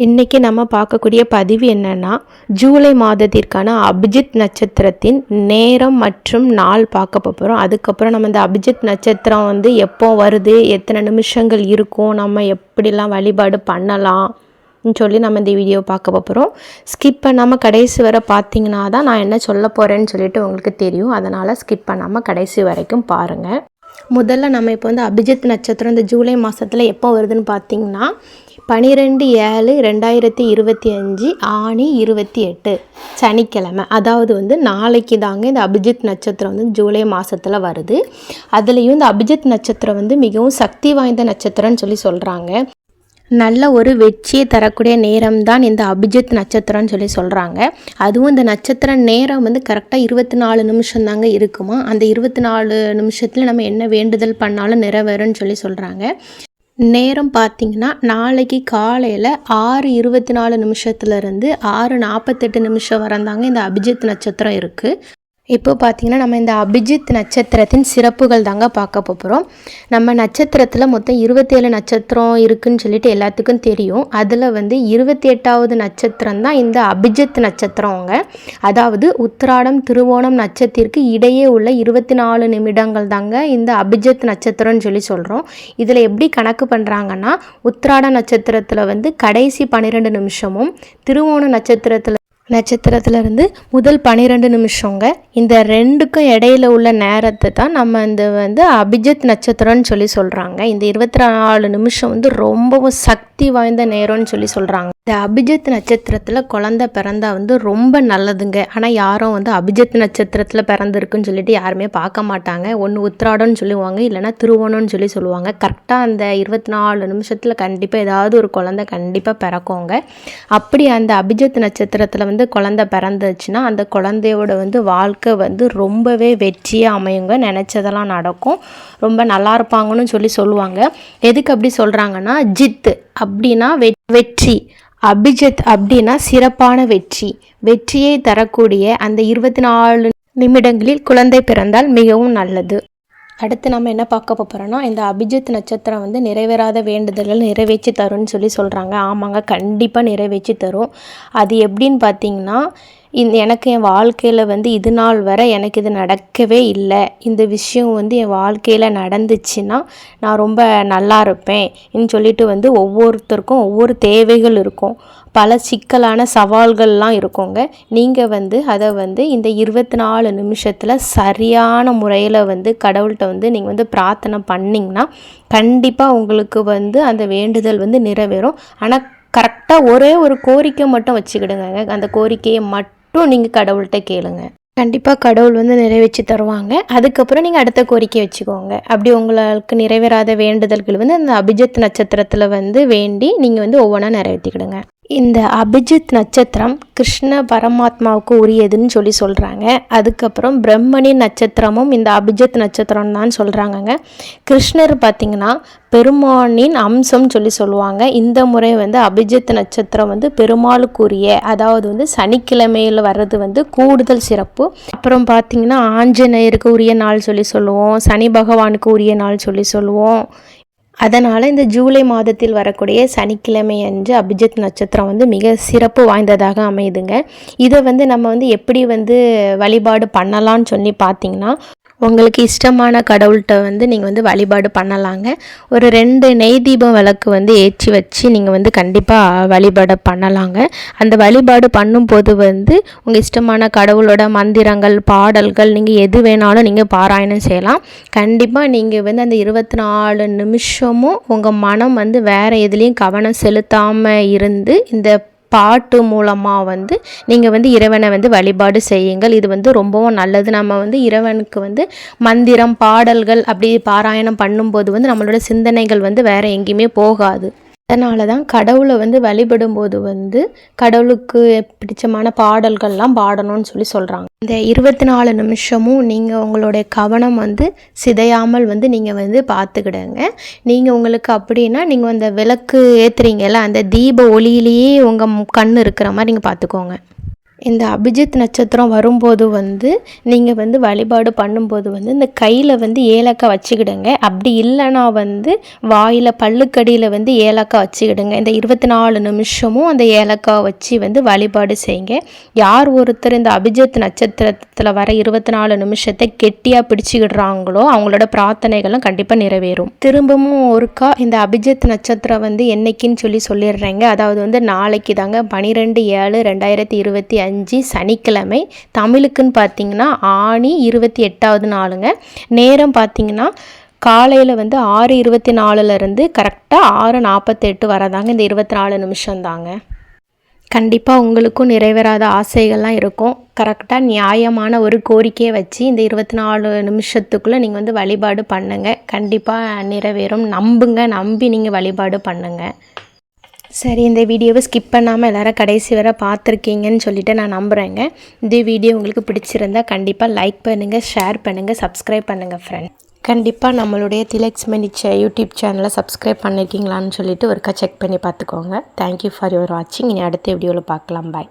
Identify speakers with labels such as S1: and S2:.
S1: இன்றைக்கி நம்ம பார்க்கக்கூடிய பதிவு என்னென்னா ஜூலை மாதத்திற்கான அபிஜித் நட்சத்திரத்தின் நேரம் மற்றும் நாள் பார்க்க போகிறோம் அதுக்கப்புறம் நம்ம இந்த அபிஜித் நட்சத்திரம் வந்து எப்போ வருது எத்தனை நிமிஷங்கள் இருக்கும் நம்ம எப்படிலாம் வழிபாடு பண்ணலாம் சொல்லி நம்ம இந்த வீடியோ பார்க்க போகிறோம் ஸ்கிப் பண்ணாமல் கடைசி வரை பார்த்தீங்கன்னா தான் நான் என்ன சொல்ல போகிறேன்னு சொல்லிட்டு உங்களுக்கு தெரியும். அதனால் ஸ்கிப் பண்ணாமல் கடைசி வரைக்கும் பாருங்கள் முதல்ல நம்ம இப்போ வந்து அபிஜித் நட்சத்திரம் இந்த ஜூலை மாதத்தில் எப்போ வருதுன்னு பார்த்தீங்கன்னா பனிரெண்டு ஏழு ரெண்டாயிரத்தி இருபத்தி அஞ்சு ஆணி இருபத்தி எட்டு சனிக்கிழமை. அதாவது வந்து நாளைக்கு தாங்க இந்த அபிஜித் நட்சத்திரம் வந்து ஜூலை மாதத்தில் வருது. அதுலேயும் இந்த அபிஜித் நட்சத்திரம் வந்து மிகவும் சக்தி வாய்ந்த நட்சத்திரம்னு சொல்லி சொல்கிறாங்க நல்ல ஒரு வெற்றியை தரக்கூடிய நேரம் தான் இந்த அபிஜித் நட்சத்திரம்னு சொல்லி சொல்கிறாங்க அதுவும் இந்த நட்சத்திர நேரம் வந்து கரெக்டாக இருபத்தி நாலு நிமிஷம் தாங்க இருக்குமா? அந்த இருபத்தி நாலு நிமிஷத்தில் நம்ம என்ன வேண்டுதல் பண்ணாலும் நிறைவேறும்னு சொல்லி சொல்கிறாங்க நேரம் பார்த்திங்கன்னா நாளைக்கு காலையில் ஆறு இருபத்தி நாலு நிமிஷத்துலேருந்து ஆறு நாற்பத்தெட்டு நிமிஷம் வரந்தாங்க இந்த அபிஜித் நட்சத்திரம் இருக்குது இப்போ பார்த்தீங்கன்னா நம்ம இந்த அபிஜித் நட்சத்திரத்தின் சிறப்புகள் தாங்க பார்க்க போகிறோம் நம்ம நட்சத்திரத்தில் மொத்தம் இருபத்தேழு நட்சத்திரம் இருக்குதுன்னு சொல்லிட்டு எல்லாத்துக்கும் தெரியும். அதில் வந்து இருபத்தி எட்டாவது நட்சத்திரம் தான் இந்த அபிஜித் நட்சத்திரங்க அதாவது உத்திராடம் திருவோணம் நட்சத்திற்கு இடையே உள்ள இருபத்தி நாலு நிமிடங்கள் தாங்க இந்த அபிஜித் நட்சத்திரம்னு சொல்லி சொல்கிறோம் இதில் எப்படி கணக்கு பண்ணுறாங்கன்னா உத்திராட நட்சத்திரத்தில் வந்து கடைசி பன்னிரெண்டு நிமிஷமும் திருவோண நட்சத்திரத்தில் நட்சத்திரத்துலேருந்து முதல் பன்னிரெண்டு நிமிஷங்க. இந்த ரெண்டுக்கும் இடையில உள்ள நேரத்தை தான் நம்ம இந்த வந்து அபிஜித் நட்சத்திரம்னு சொல்லி சொல்கிறாங்க இந்த இருபத்தி நாலு நிமிஷம் வந்து ரொம்பவும் சக்தி வாய்ந்த நேரம்னு சொல்லி சொல்கிறாங்க இந்த அபிஜித் நட்சத்திரத்தில் குழந்த பிறந்தா வந்து ரொம்ப நல்லதுங்க. ஆனால் யாரும் வந்து அபிஜித் நட்சத்திரத்தில் பிறந்திருக்குன்னு சொல்லிட்டு யாருமே பார்க்க மாட்டாங்க. ஒன்று உத்திராடம்னு சொல்லுவாங்க இல்லைனா திருவோணம்னு சொல்லி சொல்லுவாங்க. கரெக்டாக அந்த இருபத்தி நாலு நிமிஷத்தில் கண்டிப்பாக ஏதாவது ஒரு குழந்தை கண்டிப்பாக பிறக்குங்க. அப்படி அந்த அபிஜித் நட்சத்திரத்தில் வந்து குழந்த பிறந்துச்சுன்னா அந்த குழந்தையோட வந்து வாழ்க்கை வந்து ரொம்பவே வெற்றியாக அமையுங்க. நினச்சதெல்லாம் நடக்கும். ரொம்ப நல்லா இருப்பாங்கன்னு சொல்லி சொல்லுவாங்க. எதுக்கு அப்படி சொல்கிறாங்கன்னா ஜித்து அப்படின்னா வெற்றி. அபிஜித் அப்படின்னா சிறப்பான வெற்றி. வெற்றியை தரக்கூடிய அந்த இருபத்தி நாலு நிமிடங்களில் குழந்தை பிறந்தால் மிகவும் நல்லது. அடுத்து நம்ம என்ன பார்க்க போகிறோன்னா இந்த அபிஜித் நட்சத்திரம் வந்து நிறைவேறாத வேண்டுதல்கள் நிறைவேற்றி தரும்னு சொல்லி சொல்கிறாங்க ஆமாங்க கண்டிப்பாக நிறைவேற்றி தரும். அது எப்படின்னு பார்த்தீங்கன்னா எனக்கு என் வாழ்க்கையில் வந்து இது நாள் வரை எனக்கு இது நடக்கவே இல்லை. இந்த விஷயம் வந்து என் வாழ்க்கையில் நடந்துச்சுன்னா நான் ரொம்ப நல்லா இருப்பேன் சொல்லிட்டு வந்து ஒவ்வொருத்தருக்கும் ஒவ்வொரு தேவைகள் இருக்கும். பல சிக்கலான சவால்கள்லாம் இருக்குங்க. நீங்கள் வந்து அதை வந்து இந்த இருபத்தி நாலு நிமிஷத்தில் சரியான முறையில் வந்து கடவுள்கிட்ட வந்து நீங்கள் வந்து பிரார்த்தனை பண்ணிங்கன்னா கண்டிப்பாக உங்களுக்கு வந்து அந்த வேண்டுதல் வந்து நிறைவேறும். ஆனால் கரெக்டாக ஒரே ஒரு கோரிக்கை மட்டும் வச்சுக்கிடுங்க. அந்த கோரிக்கையை மட்டும் மட்டும் நீங்கள் கடவுள்கிட்ட கேளுங்க. கண்டிப்பாக கடவுள் வந்து நிறைவேற்றி தருவாங்க. அதுக்கப்புறம் நீங்கள் அடுத்த கோரிக்கை வச்சுக்கோங்க. அப்படி உங்களுக்கு நிறைவேறாத வேண்டுதல்கள் வந்து அந்த அபிஜித் நட்சத்திரத்தில் வந்து வேண்டி நீங்கள் வந்து ஒவ்வொன்றா நிறைவேற்றிக்கிடுங்க. இந்த அபிஜித் நட்சத்திரம் கிருஷ்ண பரமாத்மாவுக்கு உரியதுன்னு சொல்லி சொல்கிறாங்க அதுக்கப்புறம் பிரம்மணி நட்சத்திரமும் இந்த அபிஜித் நட்சத்திரம் தான் சொல்கிறாங்கங்க கிருஷ்ணர் பார்த்திங்கன்னா பெருமானின் அம்சம் சொல்லி சொல்லுவாங்க. இந்த முறை வந்து அபிஜித் நட்சத்திரம் வந்து பெருமாளுக்குரிய அதாவது வந்து சனிக்கிழமையில் வர்றது வந்து கூடுதல் சிறப்பு. அப்புறம் பார்த்திங்கன்னா ஆஞ்சநேயருக்கு உரிய நாள் சொல்லி சொல்லுவோம். சனி பகவானுக்கு உரிய நாள் சொல்லி சொல்லுவோம். அதனால் இந்த ஜூலை மாதத்தில் வரக்கூடிய சனிக்கிழமை அன்று அபிஜித் நட்சத்திரம் வந்து மிக சிறப்பு வாய்ந்ததாக அமையுதுங்க. இதை வந்து நம்ம வந்து எப்படி வந்து வழிபாடு பண்ணலான்னு சொல்லி பார்த்தீங்கன்னா உங்களுக்கு இஷ்டமான கடவுள்கிட்ட வந்து நீங்கள் வந்து வழிபாடு பண்ணலாங்க. ஒரு ரெண்டு நெய் தீபம் விளக்கு வந்து ஏற்றி வச்சு நீங்கள் வந்து கண்டிப்பாக வழிபாடு பண்ணலாங்க. அந்த வழிபாடு பண்ணும்போது வந்து உங்கள் இஷ்டமான கடவுளோட மந்திரங்கள் பாடல்கள் நீங்கள் எது வேணாலும் நீங்கள் பாராயணம் செய்யலாம். கண்டிப்பாக நீங்கள் வந்து அந்த இருபத்தி நாலு நிமிஷமும் உங்கள் மனம் வந்து வேறு எதுலேயும் கவனம் செலுத்தாமல் இருந்து இந்த பாட்டு மூலமாக வந்து நீங்கள் வந்து இறைவனை வந்து வழிபாடு செய்யுங்கள். இது வந்து ரொம்பவும் நல்லது. நம்ம வந்து இறைவனுக்கு வந்து மந்திரம் பாடல்கள் அப்படி பாராயணம் பண்ணும்போது வந்து நம்மளோட சிந்தனைகள் வந்து வேறு எங்கேயுமே போகாது. அதனால தான் கடவுளை வந்து வழிபடும்போது வந்து கடவுளுக்கு பிடிச்சமான பாடல்கள்லாம் பாடணும்னு சொல்லி சொல்கிறாங்க இந்த இருபத்தி நாலு நிமிஷமும் நீங்கள் உங்களுடைய கவனம் வந்து சிதையாமல் வந்து நீங்கள் வந்து பார்த்துக்கிடுங்க. நீங்கள் உங்களுக்கு அப்படின்னா நீங்கள் அந்த விளக்கு ஏற்றுறீங்கல்ல அந்த தீப ஒளியிலேயே உங்கள் கண் இருக்கிற மாதிரி நீங்கள் பார்த்துக்கோங்க. இந்த அபிஜித் நட்சத்திரம் வரும்போது வந்து நீங்கள் வந்து வழிபாடு பண்ணும்போது வந்து இந்த கையில் வந்து ஏலக்காய் வச்சுக்கிடுங்க. அப்படி இல்லைன்னா வந்து வாயில் பல்லுக்கடியில் வந்து ஏலக்காய் வச்சுக்கிடுங்க. இந்த இருபத்தி நாலு நிமிஷமும் அந்த ஏலக்காய் வச்சு வந்து வழிபாடு செய்யுங்க. யார் ஒருத்தர் இந்த அபிஜித் நட்சத்திரத்தில் வர இருபத்தி நாலு நிமிஷத்தை கெட்டியாக பிடிச்சிக்கிடுறாங்களோ அவங்களோட பிரார்த்தனைகளும் கண்டிப்பாக நிறைவேறும். திரும்பவும் ஒருக்கா இந்த அபிஜித் நட்சத்திரம் வந்து என்னைக்குன்னு சொல்லி சொல்லிடுறேங்க. அதாவது வந்து நாளைக்கு தாங்க பனிரெண்டு ஏழு ரெண்டாயிரத்தி இருபத்தி அஞ்சு சனிக்கிழமை. தமிழுக்குன்னு பார்த்தீங்கன்னா ஆணி இருபத்தி எட்டாவது நாளுங்க. நேரம் பார்த்தீங்கன்னா காலையில் வந்து ஆறு இருபத்தி நாலுலேருந்து கரெக்டாக ஆறு நாற்பத்தெட்டு வரதாங்க இந்த இருபத்தி நாலு நிமிஷம் தாங்க கண்டிப்பாக உங்களுக்கும் நிறைவேறாத ஆசைகள்லாம் இருக்கும். கரெக்டாக நியாயமான ஒரு கோரிக்கையை வச்சு இந்த இருபத்தி நாலு நிமிஷத்துக்குள்ளே நீங்கள் வந்து வழிபாடு பண்ணுங்கள் கண்டிப்பாக நிறைவேறும். நம்புங்க நம்பி நீங்கள் வழிபாடு பண்ணுங்கள் சரி இந்த வீடியோவை ஸ்கிப் பண்ணாமல் எல்லோரும் கடைசி வரை பார்த்துருக்கீங்கன்னு சொல்லிட்டு நான் நம்புகிறேங்க இந்த வீடியோ உங்களுக்கு பிடிச்சிருந்தா கண்டிப்பாக லைக் பண்ணுங்கள் ஷேர் பண்ணுங்கள் சப்ஸ்கிரைப் பண்ணுங்கள் ஃப்ரெண்ட் கண்டிப்பாக நம்மளுடைய திலக்ஸ் மெனிச்ச யூடியூப் சேனலை சப்ஸ்கிரைப் பண்ணியிருக்கீங்களான்னு சொல்லிட்டு ஒருக்கா செக் பண்ணி பார்த்துக்கோங்க. தேங்க்யூ ஃபார் யுவர் வாட்சிங் இனி அடுத்த வீடியோவில் பார்க்கலாம். பாய்